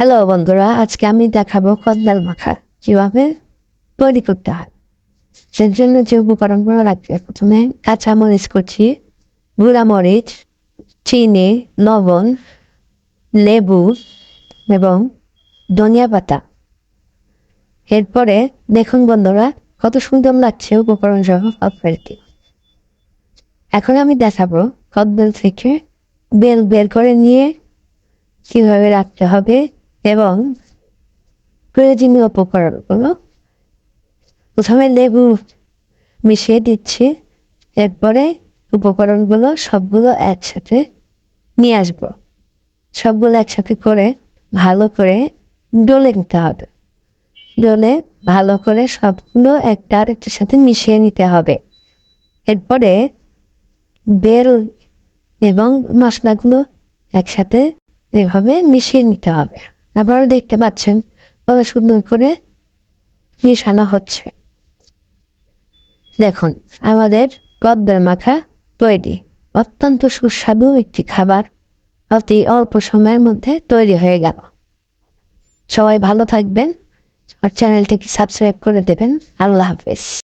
Hello বন্ধুরা, আজকে আমি দেখাবো কদলাল মাখা। কীভাবে তৈরি করতে হয়। সের জন্য যে উপকরণগুলো লাগবে, প্রথমে কাঁচা মরিচ করছি গুঁড়া মরিচ চিনি, লবণ, লেবু এবং ধনিয়া পাতা। এরপরে দেখুন বন্ধুরা, কত সুন্দর লাগছে উপকরণ সহ আপনাদেরকে এখন আমি দেখাবো কদবেল থেকে বেল বের করে নিয়ে কীভাবে রাখতে হবে এবং প্রয়োজনীয় উপকরণগুলো প্রথমে লেবু মিশিয়ে দিচ্ছি। এরপরে উপকরণগুলো সবগুলো একসাথে নিয়ে আসব। সবগুলো একসাথে করে ভালো করে ডলে নিতে হবে। ডলে ভালো করে সবগুলো একটা আরেকটার সাথে মিশিয়ে নিতে হবে। এরপরে বেল এবং মশলাগুলো একসাথে এভাবে মিশিয়ে নিতে হবে। আপনারা দেখতে পাচ্ছেন কত সুন্দর করে মিশানো হচ্ছে। দেখুন, আমাদের গদ্দার মাখা তৈরি। অত্যন্ত সুস্বাদু একটি খাবার। অতি অল্প সময়ের মধ্যে তৈরি হয়ে গেল। সবাই ভালো থাকবেন। আর চ্যানেলটিকে সাবস্ক্রাইব করে দেবেন। আল্লাহ হাফেজ।